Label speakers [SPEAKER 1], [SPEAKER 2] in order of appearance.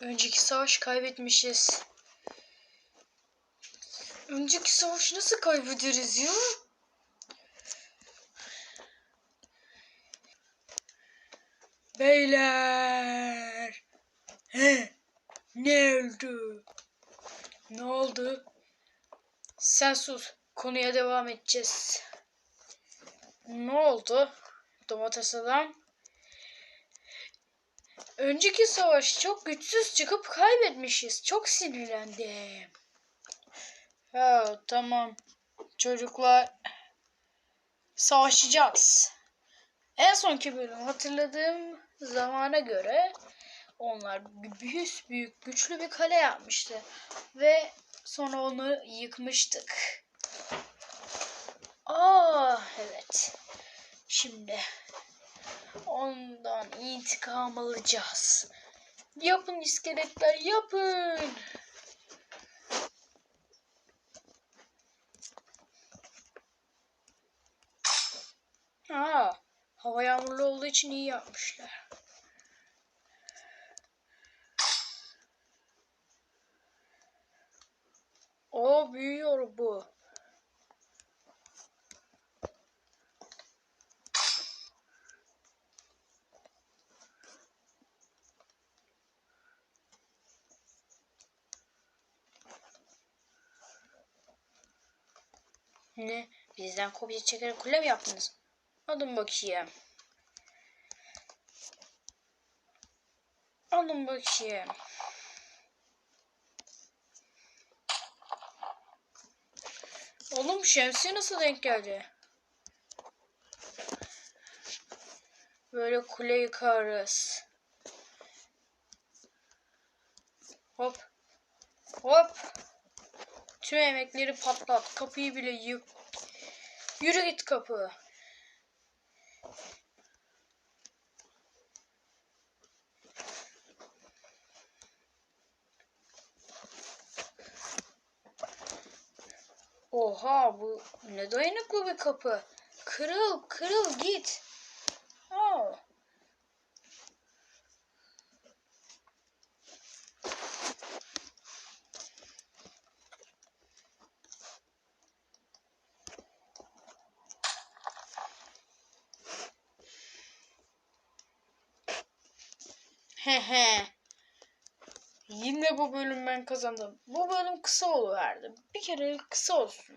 [SPEAKER 1] Önceki savaş kaybetmişiz. Önceki savaş nasıl kaybederiz ya? Beyler. He, ne oldu? Ne oldu? Sen sus. Konuya devam edeceğiz. Ne oldu? Domates adam. Önceki savaş çok güçsüz çıkıp kaybetmişiz. Çok sinirlendim. Ha tamam. Çocuklar savaşacağız. En sonki bölüm hatırladığım zamana göre onlar büyük büyük güçlü bir kale yapmıştı ve sonra onu yıkmıştık. Aa evet. Şimdi ondan intikam alacağız. Yapın iskeletler yapın. Aa, hava yağmurlu olduğu için iyi yapmışlar. O büyüyor bu. Ne? Bizden kopya çekerek kule mi yaptınız? Alın bakayım. Alın bakayım. Oğlum şemsiye nasıl denk geldi? Böyle kule yıkarız. Hop. Hop. Tüm emekleri patlat. Kapıyı bile yık. Yürü git kapı. Oha bu ne dayanıklı bir kapı. Kırıl kırıl git. Aa. Hehe. Yine bu bölüm ben kazandım. Bu bölüm kısa oluverdi. Bir kere kısa olsun.